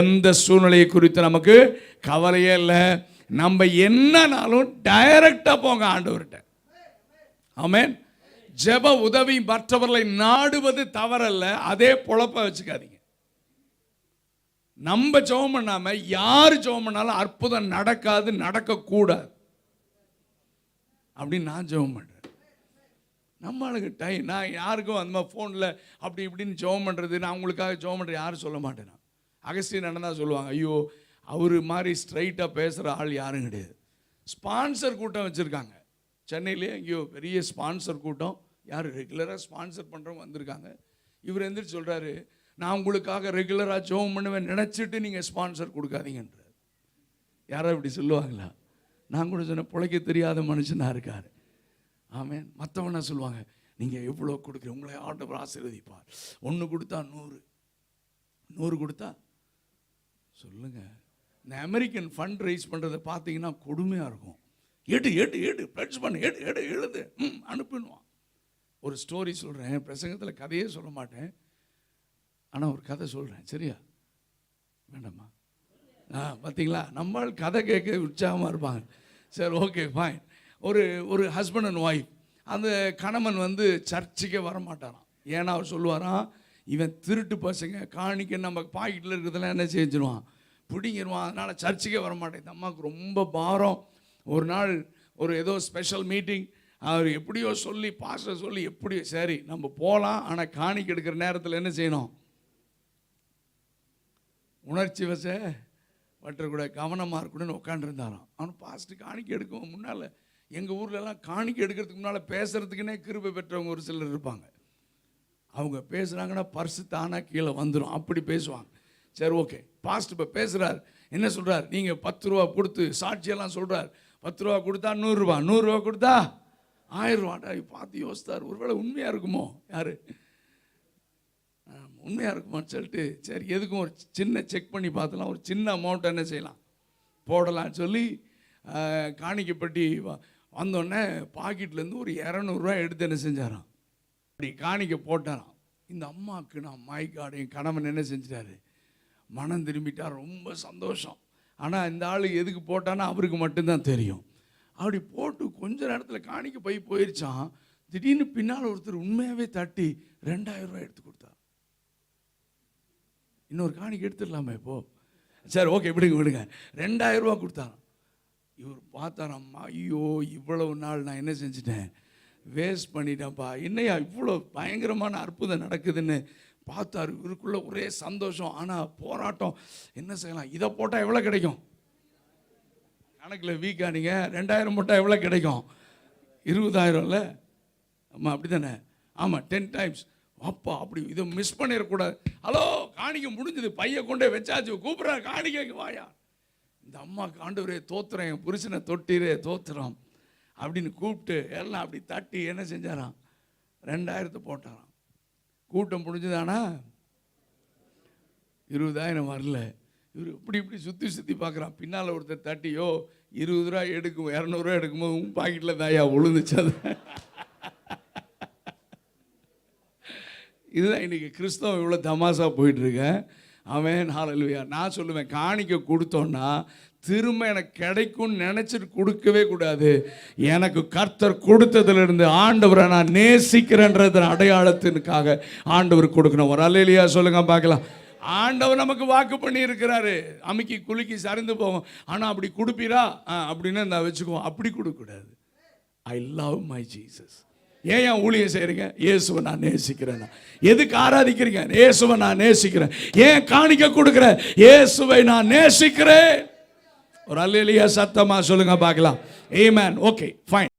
எந்த சூழ்நிலையை குறித்து நமக்கு கவலையே இல்லை. நம்ம என்னனாலும் டைரக்டாக போங்க ஆண்டவர்கிட்ட. ஆமேன் ஜெப உதவி மற்றவர்களை நாடுவது தவறல்ல. அதே பொழப்ப வச்சுக்காதீங்க. நம்ம ஜெபம் பண்ணாமல் யார் ஜெபம் பண்ணாலும் அற்புதம் நடக்காது நடக்கக்கூடாது. அப்படின்னு நான் ஜெபம் பண்ணுறேன் நம்மளுக்கு டைம் நான் யாருக்கும் அந்த மாதிரி ஃபோனில் அப்படி இப்படின்னு ஜெபம் பண்ணுறது நான் உங்களுக்காக ஜெபம் பண்ணுறது யாரும் சொல்ல மாட்டேன்? நான் அகஸ்டின் அண்ணன் தான் சொல்லுவாங்க? ஐயோ அவர் மாதிரி ஸ்ட்ரைட்டாக பேசுகிற ஆள் யாரும் கிடையாது. ஸ்பான்சர் கூட்டம் வச்சுருக்காங்க. சென்னையிலே ஐயோ பெரிய ஸ்பான்சர் கூட்டம். யார்? ரெகுலராக ஸ்பான்சர் பண்ணுறவங்க வந்திருக்காங்க. இவர் எந்திரிச்சு சொல்கிறாரு நான் உங்களுக்காக ரெகுலராக ஜோம் பண்ணுவேன். நினச்சிட்டு நீங்கள் ஸ்பான்சர் கொடுக்காதீங்கன்றார். யாரோ இப்படி சொல்லுவாங்களா? நான் கூட சொன்ன பிழைக்க தெரியாத மனுஷனாக இருக்கார். ஆமேன். மற்றவனா சொல்லுவாங்க? நீங்கள் எவ்வளோ கொடுக்குறீங்க? உங்களை ஆண்டவர் ஆசீர்வதிப்பார். ஒன்று கொடுத்தா நூறு. நூறு கொடுத்தா சொல்லுங்கள் இந்த அமெரிக்கன் ஃபண்ட் ரைஸ் பண்ணுறதை பார்த்தீங்கன்னா கொடுமையாக இருக்கும். எடு எடு எடு ப்ளட்ஸ் பண்ணு எடு எடு எழுது. ம் அனுப்பிடுவான் ஒரு ஸ்டோரி சொல்கிறேன் பிரசங்கத்தில் கதையே சொல்ல மாட்டேன். ஆனால் ஒரு கதை சொல்கிறேன் சரியா? வேண்டாமா? ஆ பார்த்தீங்களா நம்மால் கதை கேட்க உற்சாகமாக இருப்பாங்க. சரி ஓகே ஃபைன் ஒரு ஒரு ஹஸ்பண்ட் அண்ட் ஒய்ஃப் அந்த கணவன் வந்து சர்ச்சுக்கே வர மாட்டாராம் ஏன்னா அவர் சொல்லுவாராம் இவன் திருட்டு பசங்க காணிக்க நம்ம பாக்கெட்டில் இருக்கிறதெல்லாம் என்ன செஞ்சிருவான்? பிடிங்கிருவான். அதனால் சர்ச்சுக்கே வர மாட்டேன் இந்த அம்மாவுக்கு ரொம்ப பாரம். ஒரு நாள் ஒரு ஏதோ ஸ்பெஷல் மீட்டிங் அவர் எப்படியோ சொல்லி பாச சொல்லி எப்படி சரி நம்ம போகலாம் ஆனால் காணிக்க எடுக்கிற நேரத்தில் என்ன செய்யணும்? உணர்ச்சி வச வட்டக்கூட கவனமாக இருக்கணும்னு உட்காண்டிருந்தாராம் அவன் பாஸ்ட்டு காணிக்க எடுக்கும் முன்னால் எங்கள் ஊர்லலாம் காணிக்க எடுக்கிறதுக்கு முன்னால் பேசுகிறதுக்குன்னே கிருபை பெற்றவங்க ஒரு சிலர் இருப்பாங்க. அவங்க பேசுகிறாங்கன்னா பர்ஸு தானாக கீழே வந்துடும் அப்படி பேசுவாங்க. சரி ஓகே பாஸ்ட் இப்போ பேசுகிறார் என்ன சொல்கிறார் நீங்கள் பத்து ரூபா கொடுத்து சாட்சியெல்லாம் சொல்கிறார் பத்து ரூபா கொடுத்தா நூறுரூவா நூறுரூவா கொடுத்தா ஆயிரம் பார்த்து யோசித்தார். ஒருவேளை உண்மையாக இருக்குமோ? யார்? உண்மையாக இருக்குமான்னு சொல்லிட்டு சரி எதுக்கும் ஒரு சின்ன செக் பண்ணி பார்த்தலாம். ஒரு சின்ன அமௌண்ட் என்ன செய்யலாம்? போடலாம்னு சொல்லி காணிக்கப்பட்டி வ- வந்தோடனே பாக்கெட்லேருந்து ஒரு இரநூறுவா எடுத்து என்ன செஞ்சாராம்? அப்படி காணிக்க போட்டாராம். இந்த அம்மாவுக்கு நான் மாய்க்காடு என் கணவன் என்ன செஞ்சிட்டாரு? மனம் திரும்பிட்டார் ரொம்ப சந்தோஷம். ஆனால் இந்த ஆள் எதுக்கு போட்டான்னா அவருக்கு மட்டும்தான் தெரியும். அப்படி போட்டு கொஞ்ச நேரத்தில் காணிக்க போய் போயிருச்சான் திடீர்னு பின்னால் ஒருத்தர் உண்மையாகவே தட்டி ரெண்டாயிரம் ரூபாய் எடுத்து கொடுத்தார். இன்னொரு காணிக்க எடுத்துடலாமே இப்போ? சரி ஓகே விடுங்க விடுங்க. ரெண்டாயிரம் ரூபா கொடுத்தாராம். இவர் பார்த்தாராம்மா ஐயோ இவ்வளவு நாள் நான் என்ன செஞ்சிட்டேன்? வேஸ்ட் பண்ணிட்டேன்ப்பா. என்னையா இவ்வளோ பயங்கரமான அற்புதம் நடக்குதுன்னு பார்த்தார். இவருக்குள்ளே ஒரே சந்தோஷம். ஆனால் போராட்டம் என்ன செய்யலாம்? இதை போட்டால் எவ்வளோ கிடைக்கும்? கணக்கில் வீக்கா நீங்கள் ரெண்டாயிரம் போட்டால் எவ்வளோ கிடைக்கும்? இருபதாயிரம்ல ஆமாம் அப்படி தானே ஆமாம் டென் டைம்ஸ் அப்பா அப்படி இதை மிஸ் பண்ணிடக்கூடாது. ஹலோ காணிக்க முடிஞ்சது. பைய கொண்டே வச்சாச்சு. கூப்பிட்ற காணிக்கைக்கு வாயா. இந்த அம்மாவுக்கு ஆண்டவரே தோத்துறேன். என் புருஷனை தொட்டிரே தோத்துறோம். அப்படின்னு கூப்பிட்டு எல்லாம் அப்படி தட்டி என்ன செஞ்சாராம்? ரெண்டாயிரத்தை போட்டாராம். கூட்டம் முடிஞ்சதானா? இருபதாயிரம் வரல. இவர் இப்படி இப்படி சுற்றி சுற்றி பார்க்குறான். பின்னால் ஒருத்தர் தட்டியோ இருபது ரூபா எடுக்கும் இரநூறுவா எடுக்கும்போது உன் பாக்கெட்டில் தாயா விழுந்துச்சு அது. இதுதான் இன்னைக்கு கிறிஸ்தவம் இவ்வளோ தமாஷாக போயிட்டுருக்கேன் அவன் ஹalleluya. நான் சொல்லுவேன் காணிக்க கொடுத்தோன்னா திரும்ப எனக்கு கிடைக்கும்னு நினச்சிட்டு கொடுக்கவே கூடாது. எனக்கு கர்த்தர் கொடுத்ததுலேருந்து ஆண்டவரை நான் நேசிக்கிறேன்றத அடையாளத்தினுக்காக ஆண்டவர் கொடுக்கணும். ஒரு அலையிலையா சொல்லுங்க பார்க்கலாம். ஆண்டவர் நமக்கு வாக்கு பண்ணி இருக்கிறாரு அமுக்கி குலுக்கி சரிந்து போவோம். ஆனால் அப்படி கொடுப்பீரா? ஆ, அப்படின்னு நான் வச்சுக்குவோம் அப்படி கொடுக்கக்கூடாது. ஐ லவ் மை ஜீசஸ் ஏன் என் ஊழியம் செய்கிறீங்க இயேசுவை நான் நேசிக்கிறேன் எதுக்கு ஆராதிக்கிறீங்க? இயேசுவை நான் நேசிக்கிறேன். ஏன் காணிக்க கொடுக்குறேன் இயேசுவை நான் நேசிக்கிறேன். ஒரு அல்லையா சத்தமா சொல்லுங்க பார்க்கலாம். ஏமேன் ஓகே ஃபைன்